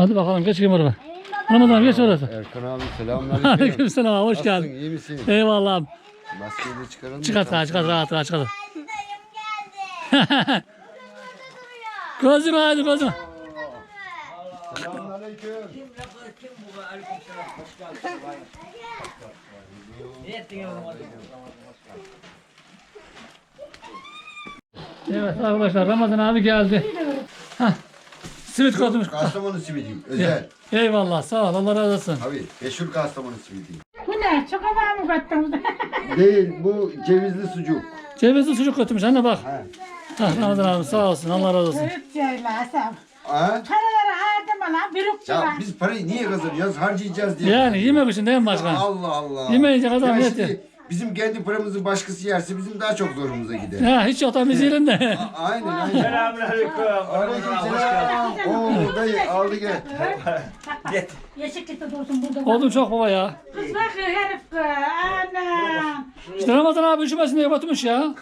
Hadi bakalım geç kim oraya. Ramazan geç orası. Erkan abi selamünaleyküm. Aleykümselam abi, hoş Nasılsın, geldin. iyi misin? Eyvallah abi. Maskeyi de çıkaralım. Çıkart rahat çıkart rahat rahat çıkart. gözüm hadi gözüm. Selamünaleyküm. Evet arkadaşlar Ramazan abi geldi. Hah. Simit koydum. Kastamonu simidiyim. Özel. Eyvallah sağ ol Allah razı olsun. Abi meşhur Kastamonu simidiyim. Bu ne? Çok hava mı kattınız? Değil bu cevizli sucuk. Cevizli sucuk götürmüş anne bak. Ha. Hah, Ramazan abi sağ olsun Allah razı olsun. Büyük ceylasam. Ha? Paraları harcama lan. Ya biz parayı niye kazanacağız? Harcayacağız diye. Yani yemek için değil mi başkan? Allah Allah. Yemeyince kazan, Ya şimdi Bizim kendi paramızı başkası yerse bizim daha çok zorumuza gider. Ha, hiç yoktan biz yiyelim de. A- aynen aynen. Selamünaleyküm. Aleyküm selam. Oo dayı aldı gel. Git. Yeşillikte dursun burada. Oldum çok baba ya. Kız bak herif. Anam. İşte Ramazan abi üşümesin diye götürmüş ya.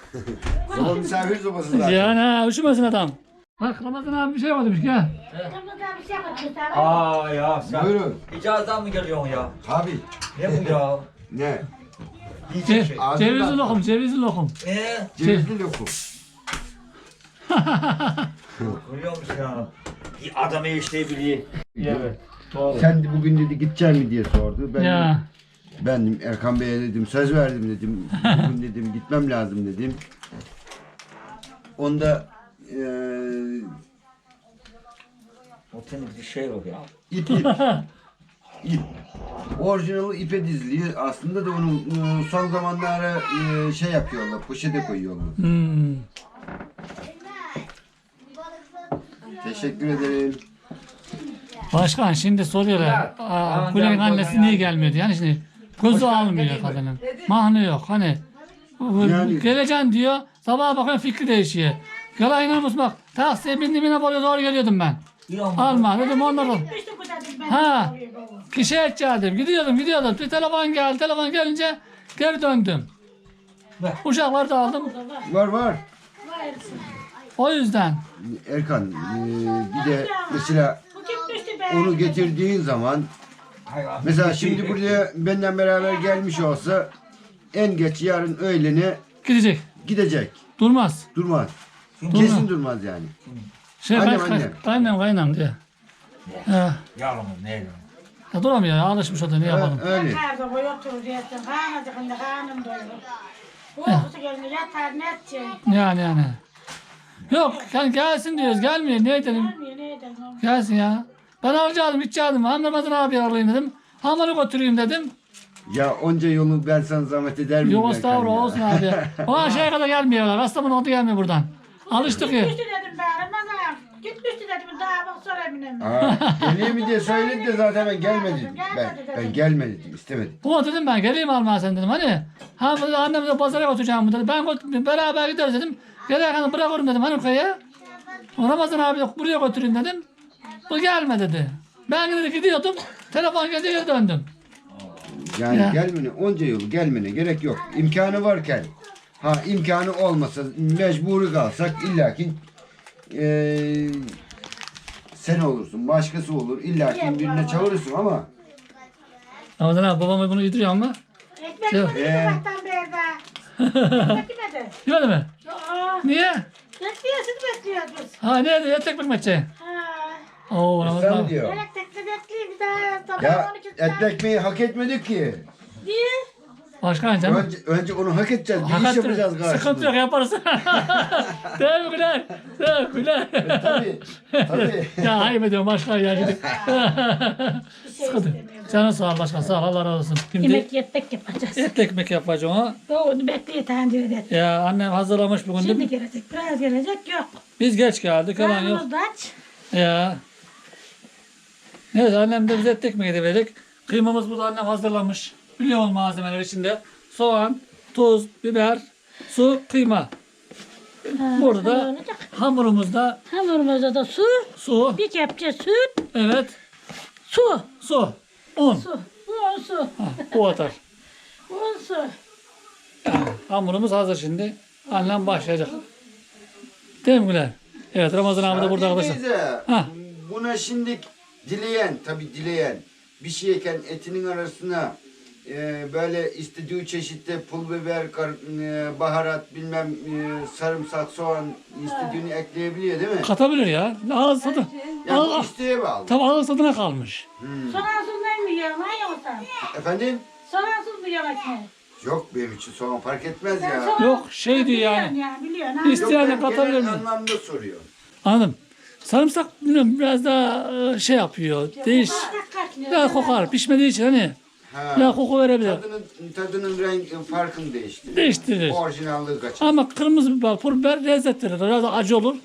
Sabah misafir sobası zaten. Yani ha, üşümesin adam. Bak Ramazan abi bir şey götürmüş gel. Kırmızı bir şey kattı sana. Aa ya sen Buyurun. icazdan mı geliyorsun ya? Tabii. Ne bu ya? Ne? Yiyecek Ce şey. Cevizli lokum, cevizli lokum. Ee, Cevizli lokum. görüyor musun ya? Bir adamı işte biliyor. Evet. Doğru. Sen de bugün dedi gidecek mi diye sordu. Ben Ya. ben dedim, Erkan Bey'e dedim söz verdim dedim. Bugün dedim gitmem lazım dedim. Onda eee O senin bir şey yok ya. ip ip. ip. Orijinali ipe dizili. Aslında da onu e, son zamanlarda e, şey yapıyorlar. Poşete koyuyorlar. Hmm. Teşekkür ederim. Başkan şimdi soruyorlar. Kulenin annesi niye gelmiyor diye. Yani şimdi gözü almıyor kadının. Mahnı yok. Hani Yani- geleceksin diyor. Sabah bakıyorum fikri değişiyor. Gel inanır mısın bak. Taksiye bindim yine buraya doğru geliyordum ben. Alma dedim dedim ben. Ha. Kişi edeceğim. Gidiyordum gidiyordum. Bir telefon geldi. Telefon gelince geri döndüm. Uşakları da aldım. Var var. O yüzden. Erkan e, bir de mesela onu getirdiğin zaman mesela şimdi buraya benden beraber gelmiş olsa en geç yarın öğlene Gidecek. gidecek. Durmaz. Durmaz. Durmaz. Kesin durmaz yani. Şey, Annem, kay- kay- annem. Kaynam diye. Ha. Yavrum neyle? Ya duramıyor ya. Alışmış o da ne yapalım. Öyle. Yatardı koy oturur yatsın. Kanacıkında kanım doyurur. Uykusu gelince yatar ne edecek? Yani yani. Yok yani gelsin diyoruz. Gelmiyor. Ne edelim? Gelmiyor ne edelim? Gelsin ya. Ben alacaktım gidecektim. Hem Ramazan abi alayım dedim. Hamları götüreyim dedim. Ya onca yolu ben sana zahmet eder miyim? Yok estağfurullah ya? olsun abi. O aşağıya kadar gelmiyorlar. Kastamonu oldu gelmiyor buradan. Alıştık ya. Düştü dedim ben Ramazan. Gitmişti dedim daha bak sonra eminim. Aa, geliyor mi diye söyledi de zaten ben gelmedim. Gelmedi Ben, dedim. ben gelmedim istemedim. Buna dedim ben geleyim almaya sen dedim. Hani ha bu da annem de pazara götüreceğim bu dedi. Ben götür- beraber gideriz dedim. Gelirken bırakırım dedim hani kaya. Ramazan abi de buraya götüreyim dedim. Bu gelme dedi. Ben dedi gidiyordum. Telefon gelince geri döndüm. Yani Ya. gelmene onca yolu gelmene gerek yok. İmkanı varken ha imkanı olmasa mecburi kalsak illaki eee sen olursun başkası olur illaki birine çağırırsın ama Ramazan abi babam bunu yediriyor ama. Ekmek Yok. yemedi Ee. sabahtan beri daha. Ekmek yemedi. Mi? Aa, Niye? Bekliyor siz bekliyoruz. Ha ne diyor? Tek ekmek çay. Ha. Oo Ramazan sen abi. diyor. Elektrikli bekliyor bir daha. Sabah Ya 12 saat. etli ekmeği hak etmedik ki. Niye? Başkan canım. Önce, önce onu hak edeceğiz. Bir iş Hakat yapacağız Sıkıntı yok karşılığında. yaparız. Değil mi Güler? Değil mi Güler? Tabii. Tabii. ya ayıp ediyorum başkan ya. Şimdi. Bir şey Sıkıntı. Canın sağ ol başkan sağ ol Allah razı olsun. Şimdi Yemek yetmek yapacağız. etli ekmek yapacağım ha. Onu bekliyor tencerede. Ya annem hazırlamış bugün değil Şimdi mi? gelecek. Biraz gelecek yok. Biz geç geldik hemen yok. Aç. Ya. Evet annem de bize etli ekmeği verecek. Kıymamız burada annem hazırlamış. Biliyor musun malzemeler içinde? Soğan, tuz, biber, su, kıyma. Burada da hamurumuzda Hamurumuzda da su, su, bir kepçe süt, evet, su, su, un. su. Un su. Ha, bu atar. Un su. Hamurumuz hazır şimdi. Annem başlayacak. Değil mi Güler? Evet Ramazan abi de burada arkadaşlar. Teyze, Ha. buna şimdi Dileyen tabi dileyen bir şey yeken etinin arasına e, böyle istediği çeşitte pul biber, kar, e, baharat, bilmem e, sarımsak, soğan istediğini ekleyebiliyor değil mi? Katabilir ya. Ağız tadı. Ya bu Ağız, isteğe bağlı. tabi ağız tadına kalmış. Soğansız ne mi yiyorsun ha yoksa? Efendim? Soğansız mı yiyorsun ekmeği? Yok benim için soğan fark etmez Sen ya. soğansız Yok, şey diyor biliyorsun yani. ya, biliyorsun ha. İst- Yok İsteyen de ben katabilir genel mi? anlamda soruyor. Anladım. Sarımsak bilmiyorum biraz daha e, şey yapıyor. Değiş. Biraz kokar. Pişmediği için hani Ha. biraz koku verebilir. Tadının, tadının renk farkını değiştirir. Değiştirir. Orijinallığı kaçır. Ama kırmızı biber, pul biber lezzet verir. Biraz acı olur.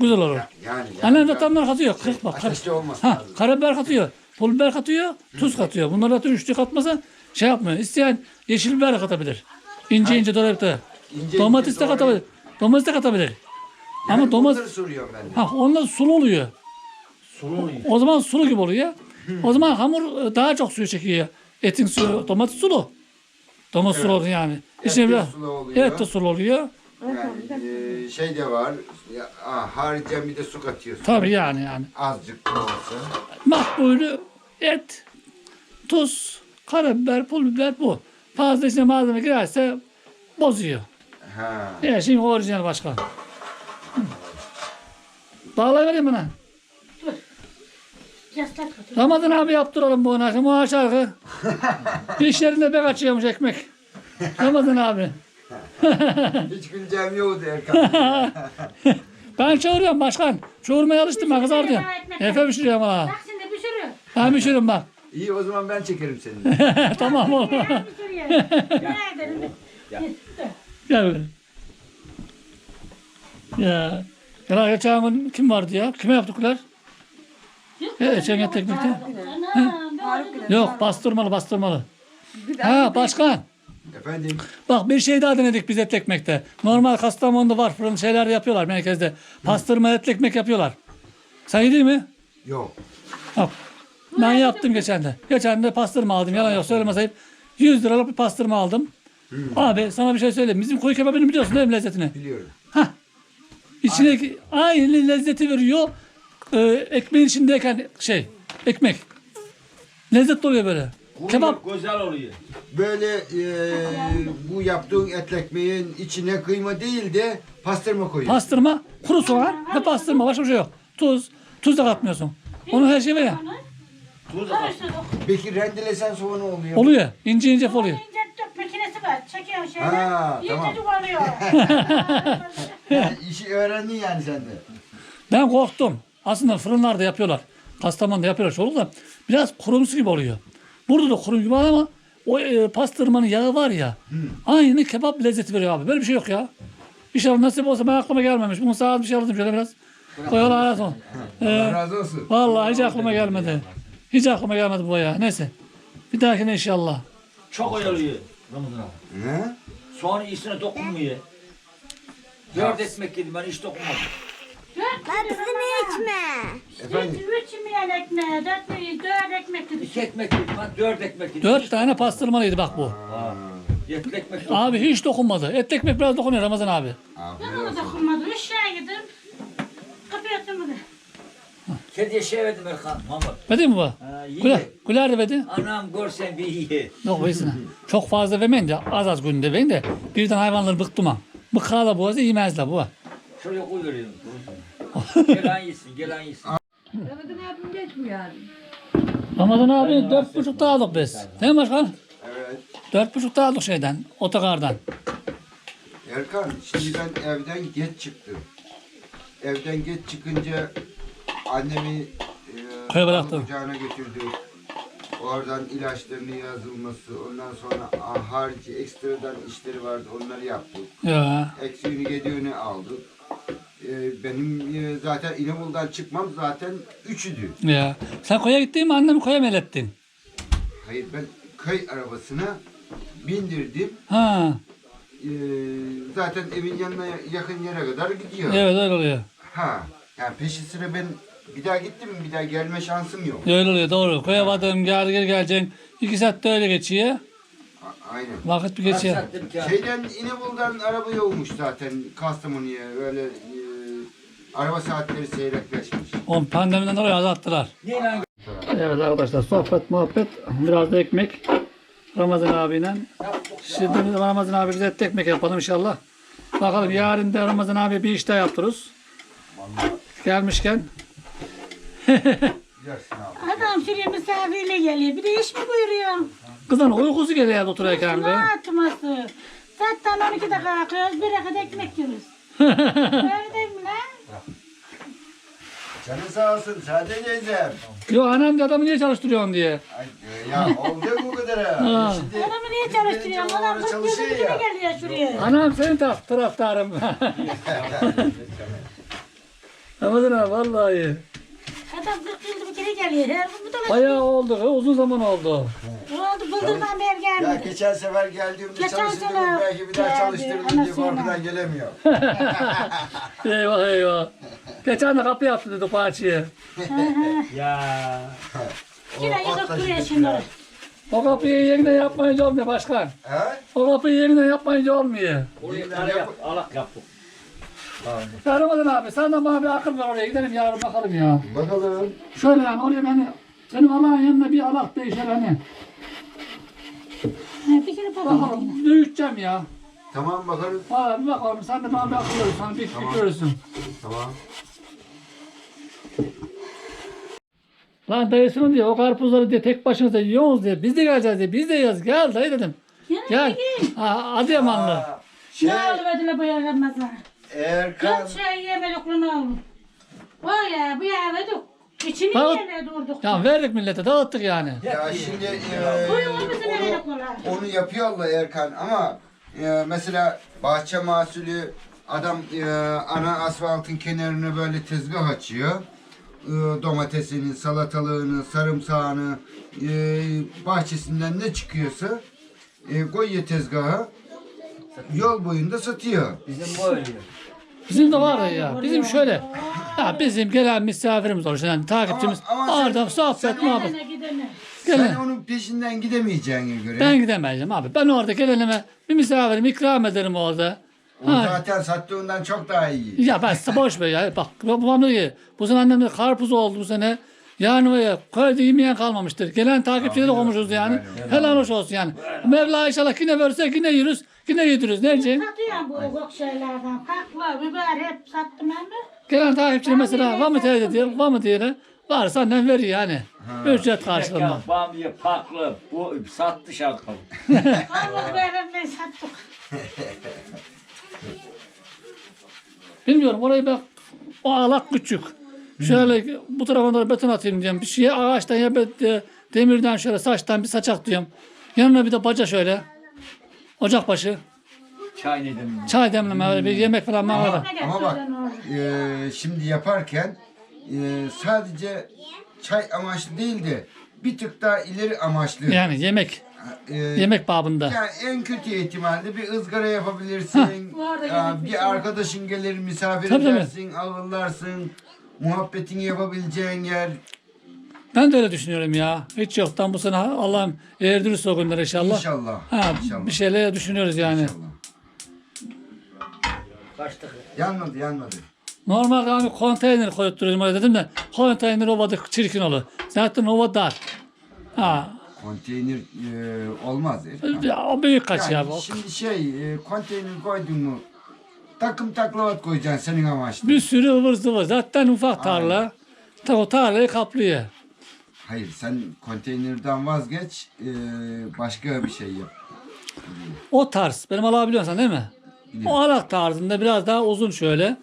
Güzel olur. Yani, yani Annem de tamlar katıyor. Kırk bak. Ateşli olmasın Ha, lazım. karabiber katıyor. Pul biber katıyor. Tuz katıyor. Bunları da üçlü katmasa şey yapmıyor. İsteyen yeşil biber de katabilir. İnce ince doğrayıp da. İnce Domates ince de katabilir. Domates de katabilir. Yani Ama domates soruyorum ben de. ha onlar sulu oluyor. Sulu oluyor. O zaman sulu gibi oluyor. O zaman hamur e, daha çok suyu çekiyor. Etin suyu, domates sulu. Domates sulu oluyor yani. Et İçine de biraz sulu oluyor. et de sulu oluyor. Yani e, şey de var. Ya, ah, haricen bir de su katıyorsun. Tabii yani yani. Azıcık da olsa. Makbulü et, tuz, karabiber, pul biber bu. Fazla içine malzeme girerse bozuyor. Ha. Her şey orijinal başka. Bağlayıvereyim bana. Yastak kötü. Ramazan abi yaptıralım bu akşam. O şarkı. İşlerinde bek açıyormuş ekmek. Ramazan abi. Hiç güleceğim yoktu Erkan. Ben çağırıyorum başkan. Çoğurmaya alıştım ben kızar diyorum. Efe pişiriyorum ha. Bak şimdi sürü. Ben pişiriyorum bak. İyi o zaman ben çekerim seni. tamam oğlum. Bir sürü yer. Ne ederim? Gel. Ya. Ya geçen gün kim vardı ya? Kime yaptıklar? Evet. Anam, doğru. Yok bastırmalı bastırmalı. Ha başkan. Efendim? Bak bir şey daha denedik biz etli ekmekte. Normal Kastamonu'da var fırın şeyler yapıyorlar merkezde. Pastırma etli ekmek yapıyorlar. Sen yedin mi? Yok. Bak. Ben yaptım geçen de. Geçen de pastırma aldım. Yalan yok söylemeseyim. 100 liralık bir pastırma aldım. Abi sana bir şey söyleyeyim. Bizim koyu kebabını biliyorsun değil mi lezzetini? Biliyorum. Hah. İçine aynı lezzeti veriyor. Ee, ekmeğin içindeyken şey ekmek. Lezzetli oluyor böyle. Kebap. Güzel oluyor. Böyle e, bu yaptığın et ekmeğin içine kıyma değil de pastırma koyuyorsun. Pastırma, kuru soğan ve pastırma. Başka bir şey yok. Tuz. Tuz da katmıyorsun. Onu her şey var ya. Tuz da Karıştırdık. Peki rendelesen soğan oluyor. Oluyor. İnce ince oluyor. İncettik makinesi var. Çekiyorsun şeyle. Ha, tamam. İncecik oluyor. Ha, işi öğrendin yani sen de. Ben korktum. Aslında fırınlarda yapıyorlar. Kastamonu'da yapıyorlar çoğu da biraz kurumsu gibi oluyor. Burada da kurum gibi ama o e, pastırmanın yağı var ya aynı kebap lezzeti veriyor abi. Böyle bir şey yok ya. İnşallah nasip olsa ben aklıma gelmemiş. Bunu saat bir şey aldım şöyle biraz. Koyalım arasın. Allah Ee, razı olsun. vallahi hiç aklıma gelmedi. Hiç aklıma gelmedi bu ya. Neyse. Bir dahakine inşallah. çok oyalıyor Ramazan abi. He? Soğanın içine dokunmuyor. Dört ekmek yedim ben hiç dokunmadım. Hepsini içme. Efendim? Üç yemeyen ekmeğe, dört dört ekmek. İki ekmek yedim ben dört ekmek. Dört tane pastırmalıydı bak bu. Ha. Yetli ekmek yok. Abi hiç dokunmadı. Et ekmek biraz dokunuyor Ramazan abi. Afiyet Ben ona olsun. dokunmadım. Üç şey yedim. Kapıyı attım bunu. Kediye şey verdim Erkan. Mahmut. Verdi mi bu? Ha, iyi. Güler, Güler de verdi. Anam görsen bir iyi. Yok versin. Çok fazla vermeyin de az az günde verin de birden hayvanları bıktım ha. Bıkala boğazı yemezler bu. Şuraya koy veriyorum. Gelen yesin, gelen yesin. Ramazan abim geçmiyor yani. Ramazan abi dört buçukta aldık biz. Değil mi başkan? Evet. Dört buçukta aldık şeyden, otogardan. Erkan şimdi ben evden geç çıktım. Evden geç çıkınca annemi e, Köye bıraktın. kucağına götürdük. Oradan ilaçlarını yazılması, ondan sonra ah, harici ekstradan işleri vardı onları yaptık. Ya. Eksiğini gediğini aldık. E, benim e, zaten İnebolu'dan çıkmam zaten üçüdü. Ya. Sen koya gittin mi annemi koya mı elettin? Hayır ben köy arabasına bindirdim. Ha. E, zaten evin yanına yakın yere kadar gidiyor. Evet öyle oluyor. Ha. Yani peşi sıra ben bir daha gittim mi bir daha gelme şansım yok. Öyle oluyor doğru. Koya vardım gel gel geleceksin. İki saatte öyle geçiyor. A- aynen. Vakit bir geçiyor. Şeyden İnebolu'dan araba yolmuş zaten Kastamonu'ya öyle araba saatleri seyrekleşmiş. O pandemiden dolayı azalttılar. Ne? Evet arkadaşlar sohbet muhabbet biraz da ekmek Ramazan abiyle. Şimdi Ramazan abi bize et ekmek yapalım inşallah. Bakalım yarın da Ramazan abi bir iş daha yaptırırız. Gelmişken. Adam şuraya misafirle geliyor. Bir de iş mi buyuruyor? Kızın uykusu geliyor otururken Ne be. atması? Zaten 12'de kalkıyoruz. Bir kadar ekmek yiyoruz. Öyle değil mi lan? Canın sağ olsun Sade teyzem. Yo annem de adamı niye çalıştırıyorsun diye. Ay, ya oldu bu kadar ha. Ha. Şimdi Adamı niye çalıştırıyorsun? Adam 40 yılda bir kere geliyor şuraya. Anam senin taraf, taraftarım. Ramazan abi vallahi. Adam 40 yılda bir kere geliyor. Her gün bu da Bayağı oldu. Uzun zaman oldu. Ne oldu? Bıldırdan beri ya gelmedi. geçen sefer geldiğimde Geçen çalıştırdım sene belki bir daha geldi, çalıştırırım diye anasıyla. korkudan gelemiyor. Eyvah eyvah. Geçen de kapı yaptı dedi parçayı. Ya. Kira yıkıp duruyor şimdi. O kapıyı yeniden yapmayınca olmuyor başkan. He? O kapıyı yeniden yapmayınca olmuyor. Orayı tane yap. Alak yaptık. Ya Ramazan abi sen de bana bir akıl ver oraya gidelim yarın bakalım ya. Bakalım. Şöyle yani oraya beni senin Allah'ın yanında bir alak değişer hani. Ha, Bir kere bakalım. Bakalım büyüteceğim ya. Tamam bakarız. Valla bir bakalım sen de bana bir akıl ver. Sana bir, bir görürsün. Tamam. Lan dayısının diyor o karpuzları diye tek başınıza yiyorsunuz diye biz de geleceğiz diye biz de yiyoruz gel dayı dedim. Yani Gel. Ha, Adıyamanlı. Aa, Şey, Ne oldu böyle bu yaramaz ha? Erkan. Dört şey aldım. Var ya bu yemedik. İçini Bak- yemeye durduk. Ya verdik millete dağıttık yani. Ya şimdi e, Buyurun bize onu, verelim ola. onu yapıyorlar Erkan ama e, mesela bahçe mahsulü adam e, ana asfaltın kenarına böyle tezgah açıyor. E, domatesini, salatalığını, sarımsağını e, bahçesinden ne çıkıyorsa e, koyuyor tezgaha. Yol boyunda satıyor. Bizim böyle. Bizim de var ya. Bizim şöyle. Ya bizim gelen misafirimiz olur. Yani takipçimiz. Ama- ama sen- Orada sohbet muhabbet. Sen Gelin. onun peşinden gidemeyeceğine göre. Ben gidemeyeceğim abi. Ben orada gelenime bir misafirim ikram ederim orada. o Ha. zaten sattığından çok daha iyi. Ya ben size boş ver ya. Bak babam diyor ki bu sene annem de karpuz oldu bu sene. Yani ya köyde yemeyen kalmamıştır. Gelen takipçileri de komşuz yani. Helal hoş olsun yani. Mevla inşallah yine verirse yine yürüz. Yine yediririz. Ne diyeceğim? Satıyorum bu ufak şeylerden. Kakla, biber hep sattım ben de. Gelen takipçi mesela var mı teyze diyor. Var mı diyor. Varsa annem veriyor yani. Ücret karşılığında. Ya bamya paklı. Bu sattı şarkı. Kavuk biberle sattık. Bilmiyorum orayı bak o alak küçük. Şöyle bu tarafa doğru beton atayım diyorum. Bir şeye ağaçtan ya be- de- demirden şöyle saçtan bir saçak diyorum. Yanına bir de baca şöyle. Ocak başı. Çay nedim. Çay demleme öyle bir yemek falan. Ne Ama bak e, şimdi yaparken e, sadece çay amaçlı değil de bir tık daha ileri amaçlı. Yani yemek. E, Yemek babında. yani en kötü ihtimalle bir ızgara yapabilirsin. Bu arada Ya, bir arkadaşın gelir misafir Tabii, tabii. edersin, ağırlarsın. Muhabbetini yapabileceğin yer. Ben de öyle düşünüyorum ya. Hiç yoktan bu sene Allah'ım erdirirse o günler inşallah. İnşallah. Ha, İnşallah. bir şeyler düşünüyoruz yani. İnşallah. Yanmadı yanmadı. Normalde hani konteyner koyup duruyorum öyle dedim de konteyner ovada çirkin olur. Zaten ova dar. Ha, Konteyner e, olmaz. Erkan. ya, o büyük kaç ya. Yani bu. şimdi şey e, konteyner koydun mu takım taklavat koyacaksın senin amaçlı. Bir sürü ıvır zıvır. Zaten ufak tarla. Ta o tarlayı kaplıyor. Hayır sen konteynerden vazgeç e, başka bir şey yap. O tarz. Benim alabiliyorsun sen değil mi? O alak tarzında biraz daha uzun şöyle.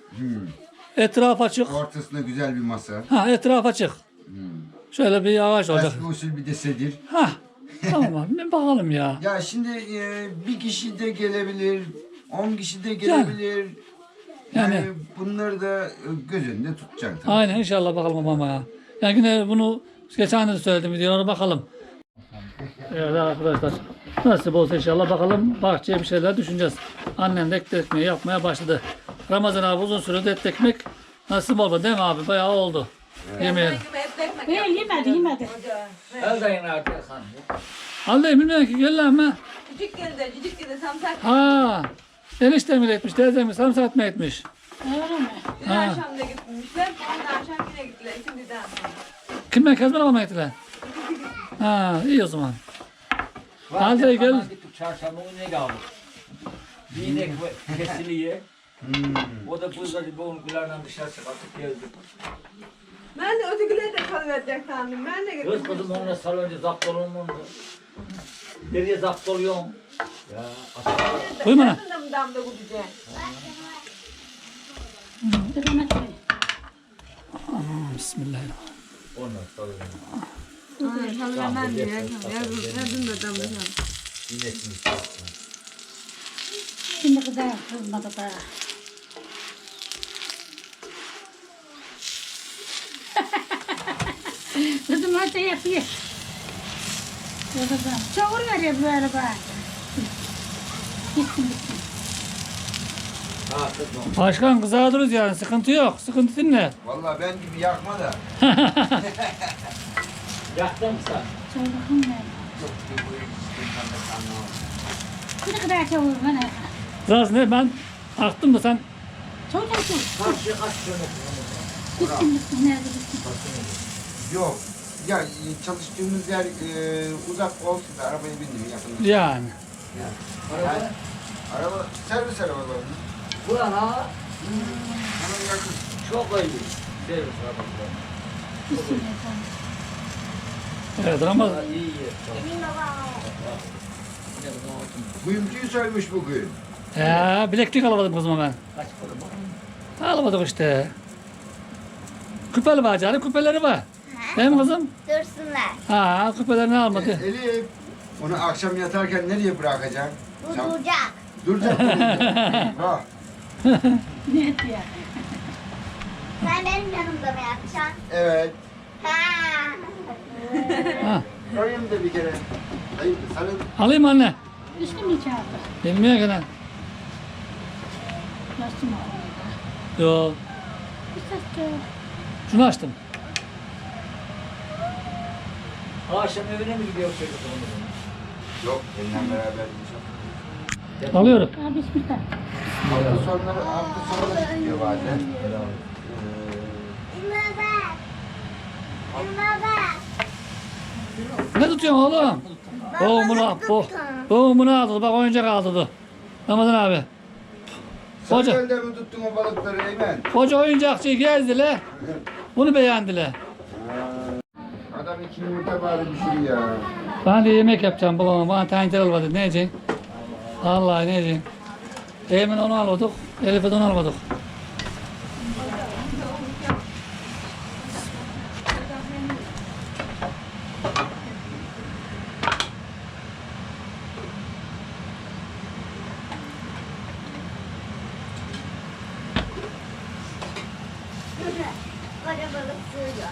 Etraf açık. Ortasına güzel bir masa. Ha etraf açık. Şöyle bir ağaç olacak. Eski usul bir de sedir. Ha. Tamam abi. Bir bakalım ya. Ya şimdi e, bir kişi de gelebilir, on kişi de gelebilir. Yani, Yani- bunları da e, göz önünde tutacaksın. tabii. Aynen inşallah bakalım babama ya. Yani yine bunu geçen de söyledim videolara bakalım. Evet arkadaşlar. Nasip olsa inşallah bakalım bahçeye bir şeyler düşüneceğiz. Annem de et ekmeği yapmaya başladı. Ramazan abi uzun süredir et ekmek nasip oldu değil mi abi? Bayağı oldu. Yemeğe. Değil yemedi yemedi. El dayın artık efendim. Allah'ım bilmiyorum ki gel lan mı? Cücük geldi, cücük geldi. Samsak Ha. Enişte mi etmiş, teyze mi, sarımsak mı etmiş? Öyle mi? dün akşam da gitmişler. Ondan akşam yine gittiler. Şimdiden sonra. Kimden Kezban ablamaya gittiler? Ha iyi o zaman. Hadi gel. Gittik çarşamba günü ne kaldı? Bir inek kesiliyor. O da buzladı bu onlardan dışarı çıkartıp geldik. Ben de ötekileri de kalıverecek sandım. Ben de Kız kızım onunla salonca zapt olunmadı. Nereye zapt oluyorsun? Ya Koy bana. Damda koy. Bismillahirrahmanirrahim. onlar salonca. Ay, Halıya ben de yardım yardım da damda yardım. İnek mi? Şimdi kadar kızmadı da. Kızım öyle yapıyor. Kızım çoğur veriyor böyle bak. Başkan kızardırız yani sıkıntı yok. Sıkıntı dinle. Vallahi ben gibi yakma da. Yaktın mı sen? Ne? İşten de anlamam. Ne kadar çoğur bana. Zaten ne ben aktım da sen Çoğur çoğur. Karşı kaç kilometre? Gitsin gitsin. Nerede gitsin? Yok. Ya çalıştığımız yer e, uzak olsun da arabaya bindim yakın. yani. Yani, araba servis arabaları. Buran ha? Hemen yakın. Çok iyi. Servis arabası. Gitsin yeter. Evet Ramazan. İyi. Kuyumcuyu soymuş bugün. Ya bileklik alamadım kızıma ben. Kaç para? Alamadık işte. Küpeli var canım küpeleri var. Değil mi kızım? Dursunlar. Ha küpelerini almadı. E, Elif, onu akşam yatarken nereye bırakacaksın? Bu Sen- duracak. Duracak. Bak. Ne etti ya? Sen benim yanımda mı yatacaksın? Evet. Ha. Ha. Koyayım da bir kere. Hayır, sana Alayım anne. Üstü mü çağırdı? Bilmiyor ki lan. Nasıl mı? Yo. Bir ses çoğur. Şunu açtım. Akşam evine mi gidiyor çocuk onu? Yok, seninle beraber. Alıyorum. Ha bismillah. Hafta sonları, hafta sonları gidiyor bazen. Ne tutuyorsun oğlum? Boğumunu, bo, boğumunu aldı. Bak oyuncak aldı. Ramazan abi. sen Hoca. gölde mi tuttun o balıkları Eymen? Koca oyuncakçıyı gezdiler. Bunu beğendiler. Adam iki yumurta bari düşürüyor ya. Ben de yemek yapacağım babama. Bana tencere almadı. Ne yiyeceksin? Vallahi ne yiyeceksin? Emin onu almadık. Elif'e onu almadık. Koca balık sığıyor.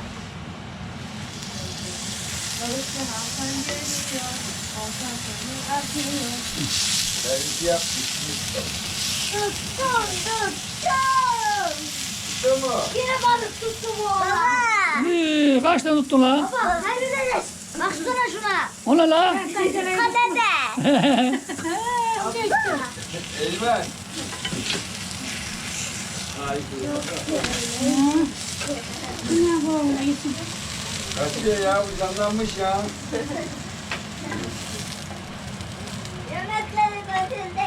Servis yap. Tuttum tuttum. Tuttu mu? Yine balık tuttum oğlum. Baba. Hii, kaç tane tuttun lan? Baba hadi dede. Baksana şuna. O ne lan? Kadede. Eymen. Ne bu. Kaçıyor ya, bu canlanmış ya. Yemekleri götürdüm.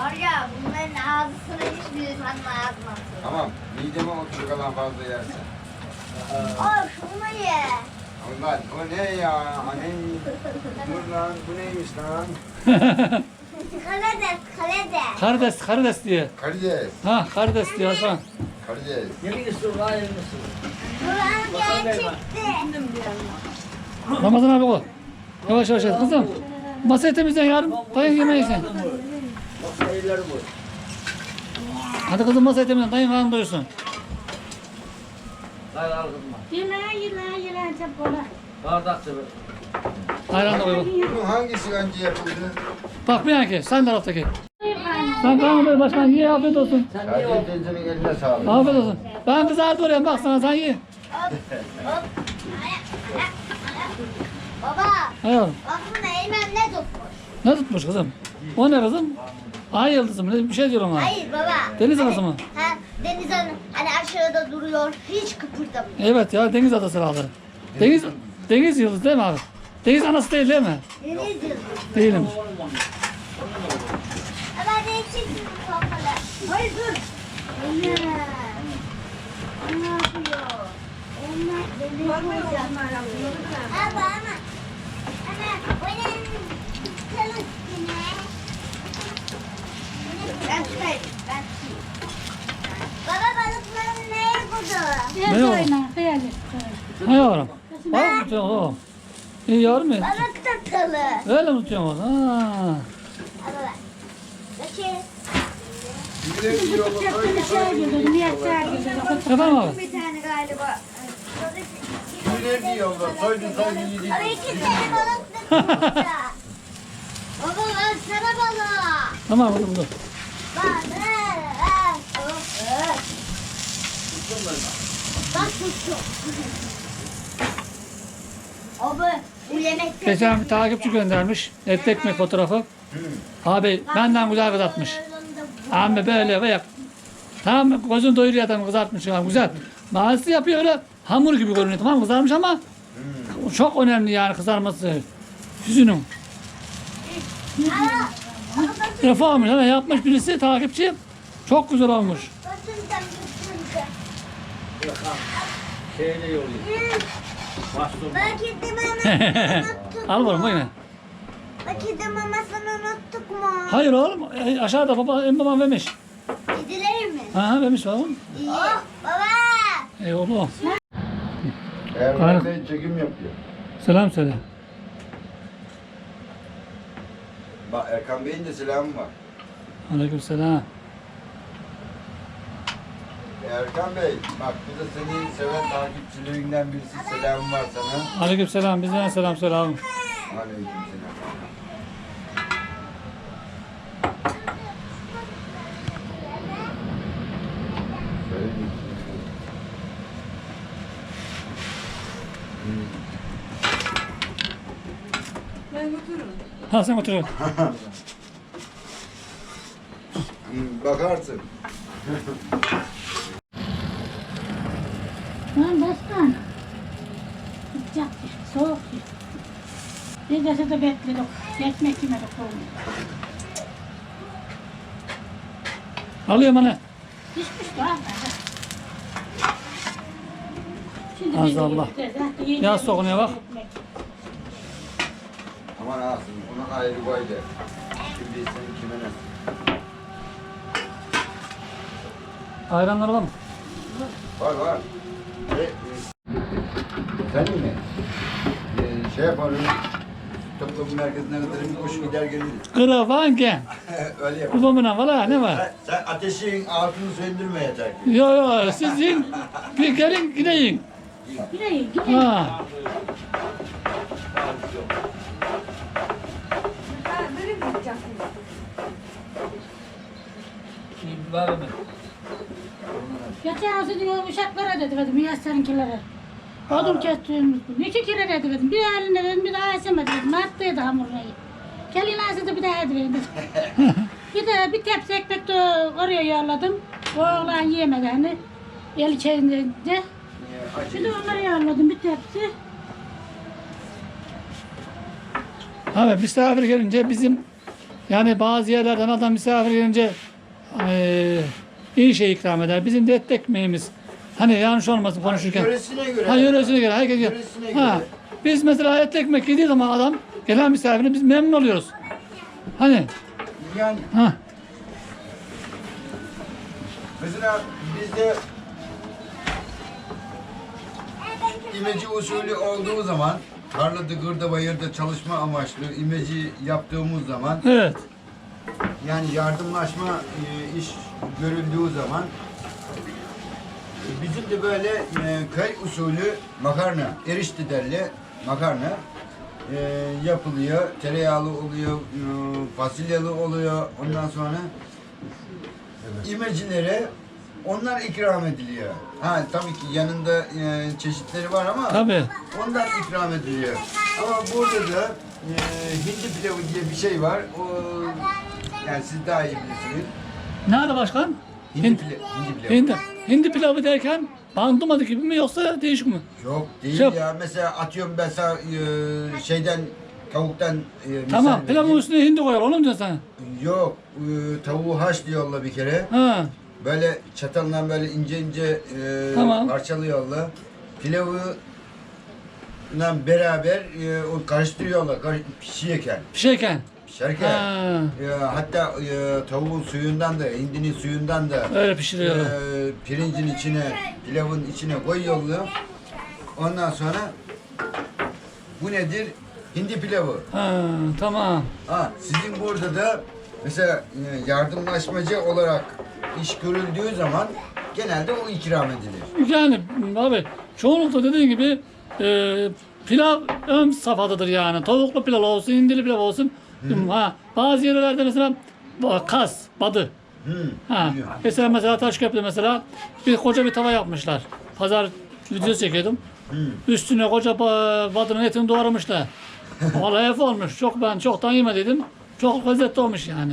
Var ya bunların ağzısını hiçbir zaman ağzına Tamam, mideme otur kalan fazla yersen. Oh şunu ye. Allah, o ne ya? Hani, dur lan, bu neymiş lan? Kaledes kaledes. karides, karides diyor. Karides, Ha karides diyor Hasan. karides. Yemin istiyorum daha yemin istiyorum. Çıktı. Ramazan abi o. Yavaş yavaş et kızım. Masayı temizlen yarın. Dayın yemeği sen. Bak bu. Hadi kızım masayı temizlen. Dayın karnı doyursun. Hayır al kızım. Yılan yılan yılan çabuk ola. Bardak sıvı. Ayran da koy. Bunun hangisi önce yapıldı? Bak bir yanki. Sen taraftaki. Sen karnı doyur başkan. Ye afiyet olsun. Sen niye o? Sadece teyzenin eline sağlık. Afiyet olsun. Ben kızardı oraya bak sana sen ye. Baba Hayır. bak bunda Eymen ne tutmuş? Ne tutmuş kızım? O ne kızım? Ay yıldızı mı? Ne Bir şey diyor ona. Hayır baba. Deniz Hani- anası mı? Ha, deniz anası. Hani aşağıda duruyor. Hiç kıpırdamıyor. Evet ya deniz adası herhalde. Deniz, deniz yıldızı değil mi abi? Deniz anası değil değil mi? Deniz yıldızı. Değilim. Ama ne çektim kafalı. Hayır dur. Anne. Ne yapıyor? Onlar beni koyacak. Ama ama. Ama onun çalıştığını. Ben tutayım. Ben tutayım. Baba balıkları neye koydu? Ne o? Biraz oyna. Hayal et. Ha yavrum. Bak tutuyor o. İyi yavrum ya. Balık tatalı. Öyle mi tutuyor onu? Ha. Baba. Bakayım. Çay girdi? Efendim abi? Bir tane galiba. birileri diyorlar, soydun soydun yedin. Abi iki tane balık da Baba ben sana balık. Tamam dur dur. Bak. Geçen bir takipçi göndermiş. Et ekmek fotoğrafı. Abi benden güzel kızartmış. Abi böyle ve Tam gözün doyuruyor adam kızartmış ya güzel. Bazısı yapıyor öyle hamur gibi görünüyor tamam kızarmış ama çok önemli yani kızarması. Yüzünün. Reformu hemen yapmış birisi takipçi. Çok güzel olmuş. Şeyle mamasını unuttuk Al bakalım. Belki de mamasını unuttuk mu? Hayır oğlum e, aşağıda baba en babam vermiş. Gidilir mi? Ha vermiş oğlum. İyi. Oh, baba. E oğlum. Erman Bey çekim yapıyor. Selam söyle. Bak Erkan Bey'in de selamı var. Aleyküm selam. Erkan Bey, bak bu da seni seven takipçilerinden birisi selamı var sana. Aleyküm selam. Bizden selam abi. Aleyküm selam. Söyleyeyim. Ha sen. Hmm, Bakarsın. Lan başkan. Sıcak soğuk Bir de de bekledik. Ekmek yemedik oğlum. Alıyorum anne. Pişmiş de Allah. gideceğiz, ha, yiyeceğiz. Yaz sokunuyor bak. Aman ağasın, onu ayrı koy de. Şimdi senin kime ne? Ayranlar var mı? Var var. E, e, senin mi? E, şey yaparız. Toplum merkezine kadar bir koşu gider geliriz. Kıravangen. Öyle yap. Kulübümüne valla ne var? Sen, sen ateşin altını söndürme yeter ki. Yo yo siz yiyin. Bir gelin gideyim. Gidelim, gidelim. Ha. Şimdi var mı? Geçen hafta diyor uşaklara dedi dedim, Yasenkilere. Odun kestiğimiz gün. İki kere dedi dedim. Bir eline dedim, bir daha eseme dedim. Attıydı hamurunu. Kelin asıdı bir daha dedim. bir de bir tepsi ekmek de oraya yolladım. O oğlan yiyemedi hani. El içerisinde. Bir de onları yolladım bir tepsi. Abi misafir gelince bizim yani bazı yerlerden adam misafir gelince eee iyi şey ikram eder. Bizim de et ekmeğimiz. Hani yanlış olmasın konuşurken. Yöresine göre. Ha yöresine göre. Herkes Yöresine Ha. göre. Biz mesela et ekmek yediği zaman adam gelen misafirine biz memnun oluyoruz. Hani Yani ha mesela bizde imece usulü olduğu zaman tarlada, kırda, bayırda çalışma amaçlı imeci yaptığımız zaman evet. Yani yardımlaşma e, iş görüldüğü zaman e, bizim de böyle e, köy usulü makarna, erişte derli makarna e, yapılıyor. Tereyağlı oluyor, e, fasulyeli oluyor. Ondan sonra imecilere onlar ikram ediliyor. Ha tabii ki yanında e, çeşitleri var ama Tabii. onlar ikram ediliyor. Ama burada da e, hindi pilavı diye bir şey var. O Yani siz daha iyi bilirsiniz. Nerede başkan? Hindi, Hindi. pilavı. Hindi, hindi pilavı derken bandımadı gibi mi yoksa değişik mi? Yok değil Şey- ya. Mesela atıyorum ben sana e, şeyden tavuktan e, misal Tamam pilavın vereyim. üstüne hindi koyar onu mu diyorsun sen? Yok e, tavuğu haşlıyorlar bir kere. Ha. Böyle çatalla böyle ince ince e, Tamam. parçalıyorlar. Pilavı beraber e, o karıştırıyorlar kar- pişiyorken. Pişerken. Pişerken. Ha. E, hatta e, tavuğun suyundan da, hindinin suyundan da Öyle pişiriyorlar. e, pirincin içine, pilavın içine koyuyorlar. Ondan sonra bu nedir? Hindi pilavı. Ha, tamam. Ha, sizin burada da mesela e, yardımlaşmacı olarak iş görüldüğü zaman genelde o ikram edilir. Yani abi çoğunlukla dediğin gibi e, pilav ön safhadadır yani. Tavuklu pilav olsun, hindili pilav olsun. Ha, bazı yerlerde mesela kas, badı. Hı. Ha. Mesela mesela Taşköprü'de mesela bir koca bir tava yapmışlar. Pazar videosu çekiyordum. Üstüne koca ba- badının etini doğramışlar. Vallahi hep olmuş. Çok ben çoktan yemediydim. Çok lezzetli olmuş yani.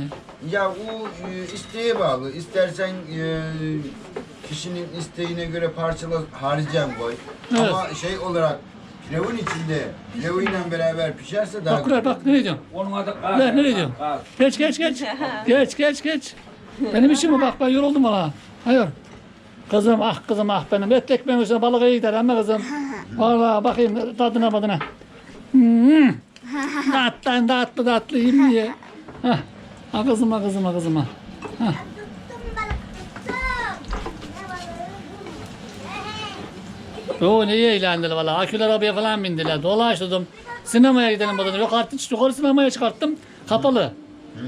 Ya o e, isteğe bağlı. İstersen e, kişinin isteğine göre parçalı harcayan koy. Evet. Ama şey olarak pilavın içinde pilavıyla beraber pişerse daha Bak Kuray bak ne diyorsun? Onun adı Ne, ne diyorsun? Geç geç geç. geç geç geç. Benim için mi bak ben yoruldum valla. Hayır. Kızım ah kızım ah benim. Et ekmeğin üstüne balık iyi gider ama kızım. Valla bakayım tadına tadına. Hmm. Tatlı tatlı tatlı yiyeyim diye. Hah. Ha kızım ha kızım ha kızım ha. Hah. Oo ne iyi eğlendiler valla. Aküler arabaya falan bindiler. Dolaştırdım. Sinemaya gidelim dedim. Yok artık yukarı sinemaya çıkarttım. Kapalı.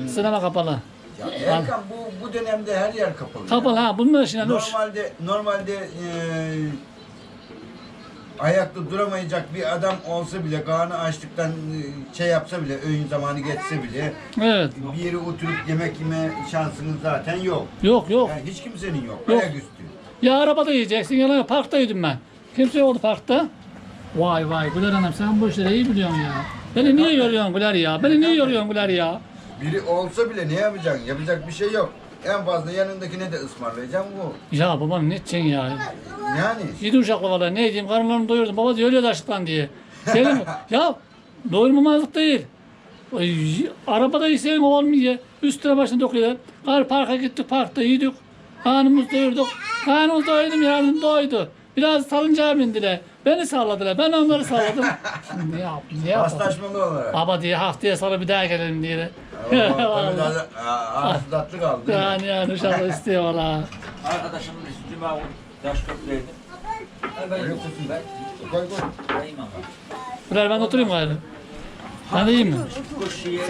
Sinema kapalı. Ya Erkan bu bu dönemde her yer kapalı. Kapalı ha. Bunun için yani. Normalde normalde e, ayakta duramayacak bir adam olsa bile karnı açlıktan e, şey yapsa bile öğün zamanı geçse bile Evet. bir yere oturup yemek yeme şansınız zaten yok. Yok yok. Yani hiç kimsenin yok. Yok. Ayaküstü. Ya arabada yiyeceksin ya parkta yedim ben. Kimse yoktu parkta. Vay vay Güler Hanım sen bu işleri iyi biliyorsun ya. Beni niye yoruyorsun Güler ya? Beni niye yoruyorsun Güler ya? Biri olsa bile ne yapacaksın? Yapacak bir şey yok. En fazla yanındakine de ısmarlayacaksın bu. Ya babam ne edeceksin ya? Yani Yedi uşaklı valla ne diyeyim karınlarını doyurdum. Baba diyor ölüyor açlıktan diye. Dedim ya doyurmamazlık değil. Ay, arabada yiysen olmuyor. Üstüne başına dokuyorlar. Kar parka gittik parkta yedik. Karnımızı doyurduk. Karnımız doydum yardım doydu. Biraz salıncağa bindiler. Beni salladılar. Ben onları salladım. Şimdi ne yap? Ne yapalım? paslaşmalı olarak. Baba diye haftaya sonra bir daha gelelim diye. Ama tabii daha ağzı tatlı kaldı. yani yani uşaklar istiyor valla. Arkadaşımın üstüme o taş köprüydü. Ben yoksun ben. Koy koy. Birer ben oturayım gayrı. Ben de mi? Yiye.